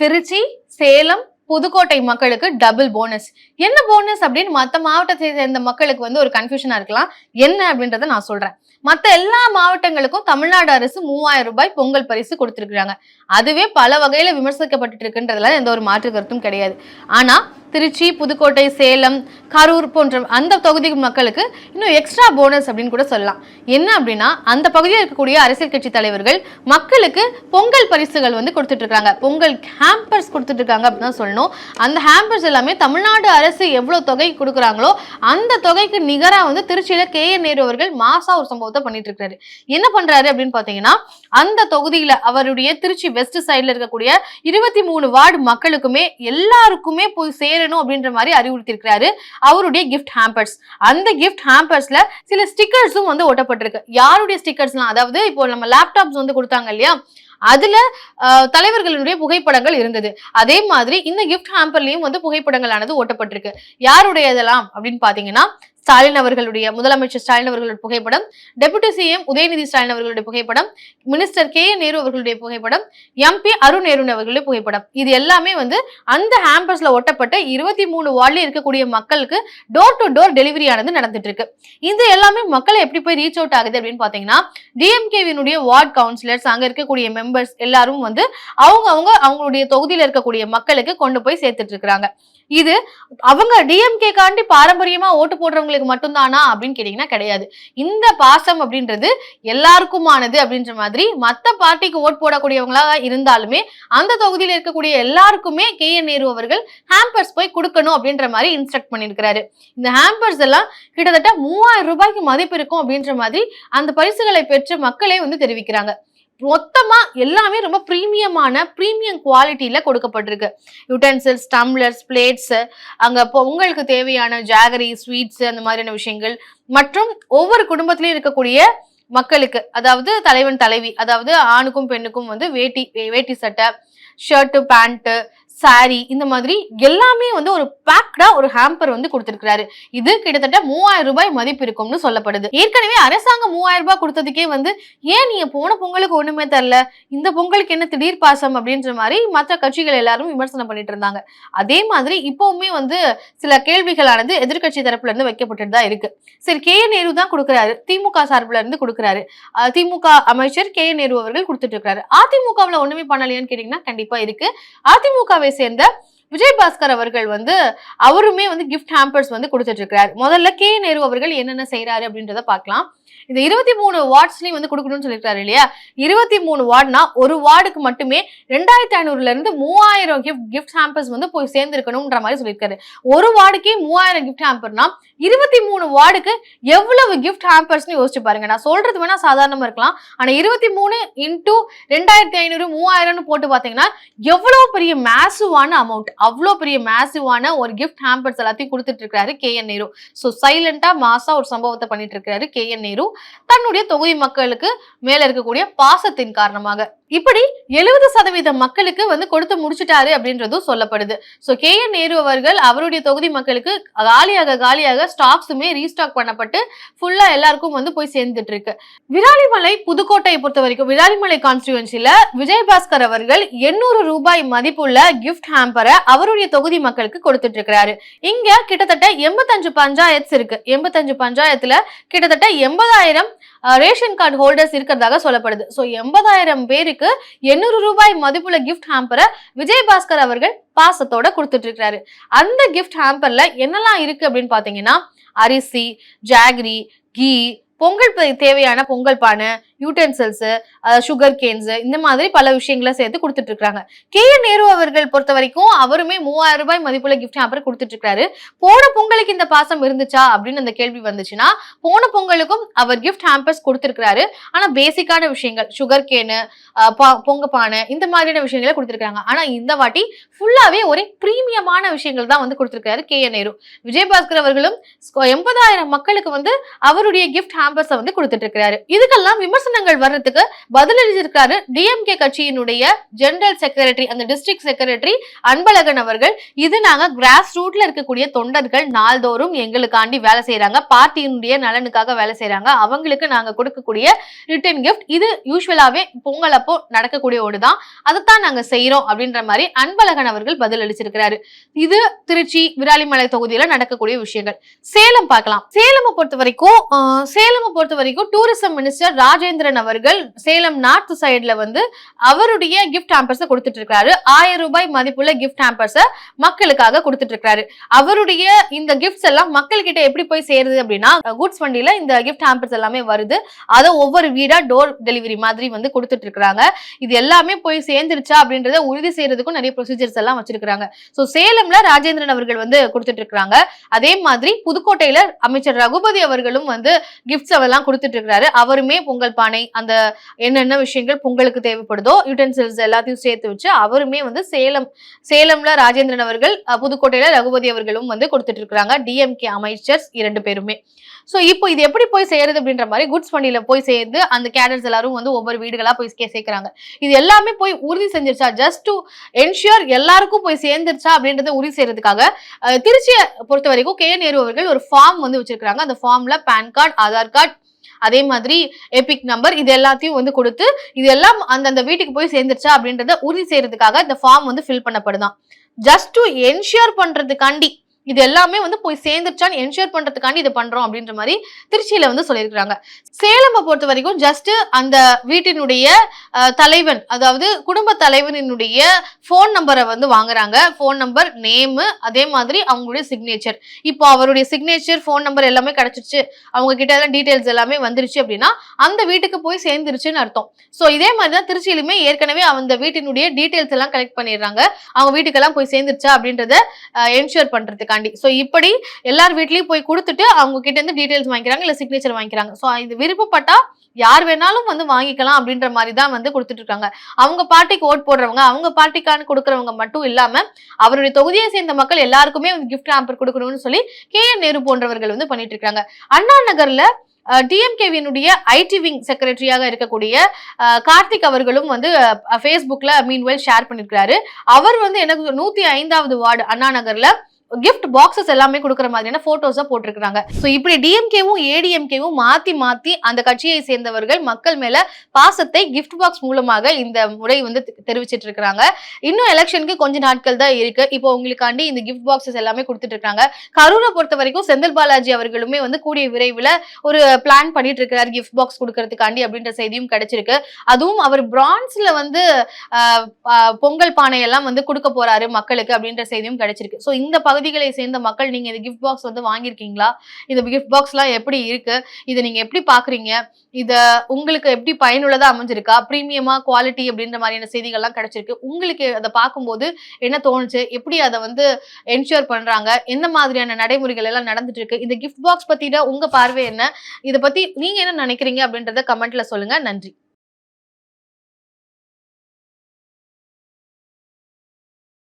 திருச்சி சேலம் புதுக்கோட்டை மக்களுக்கு double bonus என்ன bonus அப்படின்னு மற்ற மாவட்டத்தை சேர்ந்த மக்களுக்கு வந்து ஒரு கன்ஃபியூஷனா இருக்கலாம். என்ன அப்படின்றத நான் சொல்றேன். மற்ற எல்லா மாவட்டங்களுக்கும் தமிழ்நாடு அரசு மூவாயிரம் ரூபாய் பொங்கல் பரிசு கொடுத்துருக்குறாங்க. அதுவே பல வகையில விமர்சிக்கப்பட்டு இருக்குன்றதுல எந்த ஒரு மாற்று கருத்தும் கிடையாது. ஆனா திருச்சி புதுக்கோட்டை சேலம் கரூர் போன்ற அந்த தொகுதி மக்களுக்கு இன்னும் எக்ஸ்ட்ரா போனஸ் அப்படின்னு கூட சொல்லலாம். என்ன அப்படின்னா அந்த பகுதியில் இருக்கக்கூடிய அரசியல் கட்சி தலைவர்கள் மக்களுக்கு பொங்கல் பரிசுகள் வந்து கொடுத்துட்டு இருக்காங்க. பொங்கல் ஹேம்பர்ஸ் கொடுத்துட்டு இருக்காங்க அப்படின்னு தான் சொல்லணும். அந்த ஹேம்பர்ஸ் எல்லாமே தமிழ்நாடு அரசு எவ்வளவு தொகை கொடுக்குறாங்களோ அந்த தொகைக்கு நிகராக வந்து திருச்சியில கே. என். நேரு அவர்கள் மாசா ஒரு சம்பவத்தை பண்ணிட்டு இருக்காரு. என்ன பண்றாரு அப்படின்னு பாத்தீங்கன்னா அந்த தொகுதியில அவருடைய திருச்சி வெஸ்ட் சைட்ல இருக்கக்கூடிய இருபத்தி மூணு வார்டு மக்களுக்குமே எல்லாருக்குமே போய் சேரணும் அப்படின்ற மாதிரி அறிவுறுத்தியிருக்கிறாரு அவருடைய கிஃப்ட் ஹேம்பர்ஸ் அந்த கிஃப்ட் ஹேம்பர்ஸ்ல சில ஸ்டிக்கர்ஸும் வந்து ஒட்டப்பட்டிருக்கு. யாருடைய ஸ்டிக்கர்ஸ்லாம் அதாவது இப்போ நம்ம லேப்டாப்ஸ் வந்து கொடுத்தாங்க இல்லையா? அதுல தலைவர்களுடைய புகைப்படங்கள் இருந்தது. அதே மாதிரி இந்த கிஃப்ட் ஹேம்பர்லயும் வந்து புகைப்படங்களானது ஒட்டப்பட்டிருக்கு. யாருடைய இதெல்லாம் அப்படின்னு பாத்தீங்கன்னா ஸ்டாலின் அவர்களுடைய முதலமைச்சர் ஸ்டாலின் அவர்களுடைய புகைப்படம் டெபுட்டி சிஎம் உதயநிதி ஸ்டாலின் அவர்களுடைய புகைப்படம் மினிஸ்டர் கே என் நேரு அவர்களுடைய புகைப்படம் எம்பி அருண் நேரு அவர்களுடைய புகைப்படம். இது எல்லாமே வந்து அந்த ஹேம்பர்ஸ்ல ஒட்டப்பட்ட இருபத்தி மூணு வார்டில் இருக்கக்கூடிய மக்களுக்கு டோர் டு டோர் டெலிவரி ஆனது நடந்துட்டு இருக்கு இது எல்லாமே மக்களை எப்படி போய் ரீச் அவுட் ஆகுது அப்படின்னு பாத்தீங்கன்னா டிஎம்கேவினுடைய வார்டு கவுன்சிலர்ஸ் அங்க இருக்கக்கூடிய மெம்பர்ஸ் எல்லாரும் வந்து அவங்க அவங்க அவங்களுடைய தொகுதியில் இருக்கக்கூடிய மக்களுக்கு கொண்டு போய் சேர்த்துட்டு இருக்கிறாங்க. இது அவங்க டிஎம்கே காண்டி பாரம்பரியமா ஓட்டு போடுறவங்களுக்கு மட்டும்தானா அப்படின்னு கேட்டீங்கன்னா கிடையாது. இந்த பாசம் அப்படின்றது எல்லாருக்குமானது அப்படின்ற மாதிரி மற்ற பார்ட்டிக்கு ஓட் போடக்கூடியவங்களா இருந்தாலுமே அந்த தொகுதியில் இருக்கக்கூடிய எல்லாருக்குமே கே என் நேரு அவர்கள் ஹேம்பர்ஸ் போய் கொடுக்கணும் அப்படின்ற மாதிரி இன்ஸ்ட்ரக்ட் பண்ணியிருக்கிறாரு. இந்த ஹேம்பர்ஸ் எல்லாம் கிட்டத்தட்ட மூவாயிரம் ரூபாய்க்கு மதிப்பு இருக்கும் அப்படின்ற மாதிரி அந்த பரிசுகளை பெற்று மக்களே வந்து தெரிவிக்கிறாங்க. மொத்தமா எல்லாமே ரொம்ப ப்ரீமியமான ப்ரீமியம் குவாலிட்டியில கொடுக்கப்பட்டிருக்கு. யூட்டென்சில்ஸ் டம்ளர்ஸ் பிளேட்ஸ் அங்க உங்களுக்கு தேவையான ஜாகரி ஸ்வீட்ஸ் அந்த மாதிரியான விஷயங்கள். மற்றும் ஒவ்வொரு குடும்பத்திலையும் இருக்கக்கூடிய மக்களுக்கு அதாவது தலைவன் தலைவி அதாவது ஆணுக்கும் பெண்ணுக்கும் வந்து வேட்டி வேட்டி சட்டை ஷர்ட்டு பேண்ட்டு சாரி இந்த மாதிரி எல்லாமே வந்து ஒரு பேக்டா ஒரு ஹேம்பர் வந்து கொடுத்திருக்கிறாரு. இது கிட்டத்தட்ட மூவாயிரம் ரூபாய் மதிப்பு இருக்கும்னு சொல்லப்படுது. ஏற்கனவே அரசாங்கம் மூவாயிரம் ரூபாய் கொடுத்ததுக்கே வந்து ஏன் நீங்க போன பொங்கலுக்கு ஒண்ணுமே தரல? இந்த பொங்கலுக்கு என்ன திடீர் பாசம்? அப்படின்ற மாதிரி மற்ற கட்சிகள் எல்லாரும் விமர்சனம் பண்ணிட்டு இருந்தாங்க. அதே மாதிரி இப்பவுமே வந்து சில கேள்விகளானது எதிர்க்கட்சி தரப்புல இருந்து வைக்கப்பட்டுட்டு தான் இருக்கு. சரி கே. நேரு தான் கொடுக்குறாரு. திமுக சார்புல இருந்து கொடுக்குறாரு. திமுக அமைச்சர் கே. நேரு அவர்கள் கொடுத்துட்டு இருக்காரு அதிமுகவுல ஒண்ணுமே பண்ணலையான்னு கேட்டீங்கன்னா கண்டிப்பா இருக்கு. அதிமுகவை சேர்ந்த விஜய் பாஸ்கர் அவர்கள் வந்து அவருமே வந்து கிஃப்ட் ஹேம்பர்ஸ் வந்து கொடுத்துட்டு இருக்காரு முதல்ல கே நேரு அவர்கள் என்னென்ன செய்யறாரு அப்படின்றத பார்க்கலாம். இந்த இருபத்தி மூணு வார்ட்ஸ்லயும் வந்து கொடுக்கணும்னு சொல்லியிருக்காரு இல்லையா? இருபத்தி மூணு வார்டுனா ஒரு வார்டுக்கு மட்டுமே ரெண்டாயிரத்தி ஐநூறுல இருந்து மூவாயிரம் கிஃப்ட் கிஃப்ட் ஹேம்பர்ஸ் வந்து போய் சேர்ந்துருக்கணும்ன்ற மாதிரி சொல்லியிருக்காரு. ஒரு வார்டுக்கே மூவாயிரம் கிஃப்ட் ஹேம்பர்னா இருபத்தி மூணு வார்டுக்கு எவ்வளவு கிஃப்ட் ஹேம்பர்ஸ்னு யோசிச்சு பாருங்க. நான் சொல்றது வேணா சாதாரணமா இருக்கலாம். ஆனா இருபத்தி மூணு இன்டூ ரெண்டாயிரத்தி ஐநூறு மூவாயிரம்னு போட்டு பாத்தீங்கன்னா எவ்வளவு பெரிய மேசிவான அமௌண்ட் அவ்வளோ பெரிய மேசிவான ஒரு கிஃப்ட் ஹேம்பர்ஸ் எல்லாத்தையும் கொடுத்துட்டு இருக்காரு கே என் நேரு. ஸோ சைலண்டா மாசா ஒரு சம்பவத்தை பண்ணிட்டு இருக்காரு கே என் நேரு. தன்னுடைய தொகுதி மக்களுக்கு மேல இருக்கக்கூடிய பாசத்தின் காரணமாக. இப்படி எழுபது சதவீத மக்களுக்கு வந்து கொடுத்து முடிச்சுட்டாரு அப்படின்றதும் சொல்லப்படுது. ஸோ கே என் நேரு அவர்கள் அவருடைய தொகுதி மக்களுக்கு காலியாக காலியாக ஸ்டாக்ஸுமே ரீஸ்டாக் பண்ணப்பட்டு ஃபுல்லா எல்லாருக்கும் வந்து போய் சேர்ந்துட்டு இருக்கு விராலிமலை புதுக்கோட்டையை பொறுத்த வரைக்கும் விராலிமலை கான்ஸ்டியூன்சில விஜயபாஸ்கர் அவர்கள் எண்ணூறு ரூபாய் மதிப்புள்ள கிஃப்ட் ஹேம்பரை அவருடைய தொகுதி மக்களுக்கு கொடுத்துட்டு இருக்கிறாரு இங்க கிட்டத்தட்ட எண்பத்தஞ்சு பஞ்சாயத்து இருக்கு. எண்பத்தஞ்சு பஞ்சாயத்துல கிட்டத்தட்ட எண்பதாயிரம் ரேஷன் கார்டு ஹோல்டர்ஸ் இருக்கிறதாக சொல்லப்படுது. ஸோ எண்பதாயிரம் பேருக்கு எண்ணூறு ரூபாய் மதிப்புள்ள கிஃப்ட் ஹேம்பரை விஜயபாஸ்கர் அவர்கள் பாசத்தோட கொடுத்துட்டு இருக்கிறாரு அந்த கிஃப்ட் ஹேம்பர்ல என்னெல்லாம் இருக்கு அப்படின்னு பாத்தீங்கன்னா அரிசி ஜாகரி கீ பொங்கல் தேவையான பொங்கல் பானை யூட்டென்சில்ஸ் சுகர் கேன்ஸ் இந்த மாதிரி பல விஷயங்களை சேர்த்து கொடுத்துட்டு இருக்காங்க கே. என். நேரு அவர்கள் பொறுத்த வரைக்கும் அவருமே மூவாயிரம் ரூபாய் மதிப்புள்ள கிஃப்ட் ஹேம்பர் கொடுத்துட்டு இருக்காரு போன பொங்கலுக்கு இந்த பாசம் இருந்துச்சா அப்படின்னு அந்த கேள்வி வந்துச்சுன்னா போன பொங்கலுக்கும் அவர் கிஃப்ட் ஹேம்பர்ஸ் கொடுத்துருக்காரு ஆனா பேசிக்கான விஷயங்கள் சுகர் கேனு பொங்க பானை இந்த மாதிரியான விஷயங்களை கொடுத்துருக்காங்க ஆனா இந்த வாட்டி ஃபுல்லாவே ஒரே பிரீமியமான விஷயங்கள் தான் வந்து கொடுத்துருக்காரு கே. என். நேரு. விஜயபாஸ்கர் அவர்களும் எண்பதாயிரம் மக்களுக்கு வந்து அவருடைய கிஃப்ட் ஹேம்பர்ஸை வந்து கொடுத்துட்டு இருக்கிறாரு இதுக்கெல்லாம் விமர்சனம் விமர்சனங்கள் வர்றதுக்கு பதிலளிச்சிருக்காரு டிஎம்கே கட்சியினுடைய ஜெனரல் செக்ரட்டரி அந்த டிஸ்ட்ரிக்ட் செக்ரட்டரி அன்பழகன் அவர்கள். இது நாங்க கிராஸ் ரூட்ல இருக்கக்கூடிய தொண்டர்கள் நாள்தோறும் எங்களுக்காண்டி வேலை செய்யறாங்க பார்ட்டியினுடைய நலனுக்காக வேலை செய்யறாங்க அவங்களுக்கு நாங்க கொடுக்கக்கூடிய ரிட்டர்ன் கிஃப்ட் இது யூஸ்வலாவே பொங்கல் அப்போ நடக்கக்கூடிய ஒன்றுதான் அதைத்தான் நாங்க செய்யறோம் அப்படின்ற மாதிரி அன்பழகன் அவர்கள் பதிலளிச்சிருக்கிறாரு இது திருச்சி விராலிமலை தொகுதியில நடக்கக்கூடிய விஷயங்கள். சேலம் பார்க்கலாம். சேலமை பொறுத்த வரைக்கும் சேலமை பொறுத்த வரைக்கும் டூரிசம் மினிஸ்டர் ராஜேந்திர ராஜேந்திரன் அவர்கள் சேலம் நார்த் சைடுல வந்து அவருடைய கிஃப்ட் ஹேம்பர்ஸை கொடுத்துட்டு இருக்காரு ஆயிரம் ரூபாய் மதிப்புள்ள கிஃப்ட் ஹேம்பர்ஸை மக்களுக்காக கொடுத்துட்டு இருக்காரு அவருடைய இந்த கிஃப்ட்ஸ் எல்லாம் மக்கள் கிட்ட எப்படி போய் சேருது அப்படின்னா குட்ஸ் வண்டியில இந்த கிஃப்ட் ஹேம்பர்ஸ் எல்லாமே வருது. அதை ஒவ்வொரு வீடா டோர் டெலிவரி மாதிரி வந்து கொடுத்துட்டு இருக்கிறாங்க இது எல்லாமே போய் சேர்ந்துருச்சா அப்படின்றத உறுதி செய்யறதுக்கும் நிறைய ப்ரொசீஜர்ஸ் எல்லாம் வச்சிருக்காங்க சோ சேலம்ல ராஜேந்திரன் அவர்கள் வந்து கொடுத்துட்டு இருக்காங்க அதே மாதிரி புதுக்கோட்டையில அமைச்சர் ரகுபதி அவர்களும் வந்து கிஃப்ட்ஸ் எல்லாம் கொடுத்துட்டு இருக்காரு அவருமே பொங்கல் பானை அந்த என்னென்ன விஷயங்கள் பொங்கலுக்கு தேவைப்படுதோ யூட்டன்சில்ஸ் எல்லாத்தையும் சேர்த்து வச்சு அவருமே வந்து சேலம் சேலம்ல ராஜேந்திரன் அவர்கள் புதுக்கோட்டையில ரகுபதி அவர்களும் வந்து கொடுத்துட்டு இருக்காங்க டிஎம்கே அமைச்சர்ஸ் இரண்டு பேருமே. ஸோ இப்போ இது எப்படி போய் சேருது அப்படின்ற மாதிரி குட்ஸ் வண்டியில போய் சேர்ந்து அந்த கேடர்ஸ் எல்லாரும் வந்து ஒவ்வொரு வீடுகளா போய் சேர்க்கிறாங்க. இது எல்லாமே போய் உறுதி செஞ்சிருச்சா? ஜஸ்ட் டு என்ஷியர் எல்லாருக்கும் போய் சேர்ந்துருச்சா அப்படின்றத உறுதி செய்யறதுக்காக திருச்சியை பொறுத்த வரைக்கும் கே. நேரு அவர்கள் ஒரு ஃபார்ம் வந்து வச்சிருக்காங்க அந்த ஃபார்ம்ல பேன் கார்டு ஆதார் கார்டு அதே மாதிரி எபிக் நம்பர் இது எல்லாத்தையும் வந்து கொடுத்து இது எல்லாம் அந்தந்த வீட்டுக்கு போய் சேர்ந்துருச்சா அப்படின்றத உறுதி செய்யறதுக்காக இந்த ஃபார்ம் வந்து ஃபில் பண்ணப்படுதான். ஜஸ்ட் டு என்ஷியர் பண்றதுக்காண்டி இது எல்லாமே வந்து போய் சேர்ந்துருச்சான்னு என்ஷூர் பண்றதுக்காண்டி இது பண்றோம் அப்படின்ற மாதிரி திருச்சியில வந்து சொல்லியிருக்கிறாங்க. சேலமை பொறுத்த வரைக்கும் ஜஸ்ட் அந்த வீட்டினுடைய தலைவன் அதாவது குடும்ப தலைவனினுடைய ஃபோன் நம்பரை வந்து வாங்குறாங்க. ஃபோன் நம்பர் நேமு அதே மாதிரி அவங்களுடைய சிக்னேச்சர் இப்போ அவருடைய சிக்னேச்சர் ஃபோன் நம்பர் எல்லாமே கிடைச்சிருச்சு. அவங்க கிட்ட எல்லாம் டீடைல்ஸ் எல்லாமே வந்துருச்சு அப்படின்னா அந்த வீட்டுக்கு போய் சேர்ந்துருச்சுன்னு அர்த்தம். ஸோ இதே மாதிரி தான் திருச்சியிலுமே ஏற்கனவே அந்த வீட்டினுடைய டீடைல்ஸ் எல்லாம் கலெக்ட் பண்ணிடுறாங்க. அவங்க வீட்டுக்கெல்லாம் போய் சேர்ந்துருச்சா அப்படின்றத என்ஷூர் பண்றதுக்காண்டி ஸோ இப்படி எல்லார் வீட்லயும் போய் கொடுத்துட்டு அவங்க கிட்ட இருந்து டீடைல்ஸ் வாங்கிக்கிறாங்க இல்ல சிக்னேச்சர் வாங்கிக்கிறாங்க. ஸோ இது விருப்பப்பட்டா யார் வேணாலும் வந்து வாங்கிக்கலாம் அப்படின்ற மாதிரி தான் வந்து கொடுத்துட்டு இருக்காங்க. அவங்க பார்ட்டிக்கு ஓட் போடுறவங்க அவங்க பார்ட்டிக்கான கொடுக்கறவங்க மட்டும் இல்லாம அவருடைய தொகுதியை சேர்ந்த மக்கள் எல்லாருக்குமே வந்து கிஃப்ட் ஆம்பர் கொடுக்கணும்னு சொல்லி கே என் நேரு போன்றவர்கள் வந்து பண்ணிட்டு இருக்காங்க. அண்ணா நகர்ல டிஎம்கேவினுடைய ஐடி விங் செக்ரட்டரியாக இருக்கக்கூடிய கார்த்திக் அவர்களும் வந்து ஃபேஸ்புக்ல மீன்வெல் ஷேர் பண்ணிருக்காரு அவர் வந்து எனக்கு நூத்தி ஐந்தாவது வார்டு அண்ணா நகர்ல கிஃப்ட் பாக்ஸஸ் எல்லாமே கொடுக்குற மாதிரியான போட்டோஸா போட்டிருக்காங்க ஸோ இப்படி டிஎம்கேவும் ஏடிஎம்கேவும் மாத்தி மாத்தி அந்த கட்சியை சேர்ந்தவர்கள் மக்கள் மேல பாசத்தை கிஃப்ட் பாக்ஸ் மூலமாக இந்த முறை வந்து தெ- தெரிவிச்சிட்டு இருக்கிறாங்க. இன்னும் எலெக்ஷனுக்கு கொஞ்ச நாட்கள் தான் இருக்கு. இப்போ உங்களுக்காண்டி இந்த கிஃப்ட் பாக்ஸஸ் எல்லாமே கொடுத்துட்டு இருக்காங்க. கரூரை பொறுத்த வரைக்கும் செந்தில் பாலாஜி அவர்களுமே வந்து கூடிய விரைவில் ஒரு பிளான் பண்ணிட்டு இருக்கிறார் கிஃப்ட் பாக்ஸ் கொடுக்கறதுக்காண்டி அப்படின்ற செய்தியும் கிடைச்சிருக்கு. அதுவும் அவர் பிரான்ஸ்ல வந்து பொங்கல் பானை எல்லாம் வந்து கொடுக்க போறாரு மக்களுக்கு அப்படின்ற செய்தியும் கிடைச்சிருக்கு. ஸோ இந்த பகுதிகளை சேர்ந்த மக்கள் நீங்க இந்த கிஃப்ட் பாக்ஸ் வந்து வாங்கியிருக்கீங்களா? இந்த கிஃப்ட் பாக்ஸ்லாம் எப்படி இருக்கு? இதை நீங்க எப்படி பாக்குறீங்க? இத உங்களுக்கு எப்படி பயனுள்ளதா அமைஞ்சிருக்கா? பிரீமியமா குவாலிட்டி அப்படின்ற மாதிரியான செய்திகள்லாம் கிடைச்சிருக்கு. உங்களுக்கு அதை பார்க்கும்போது என்ன தோணுச்சு? எப்படி அதை வந்து என்ஷூர் பண்றாங்க? எந்த மாதிரியான நடைமுறைகள் எல்லாம் நடந்துட்டு இருக்கு இந்த கிஃப்ட் பாக்ஸ் பத்தின உங்க பார்வை என்ன? இதை பத்தி நீங்க என்ன நினைக்கிறீங்க அப்படின்றத கமெண்ட்ல சொல்லுங்க. நன்றி.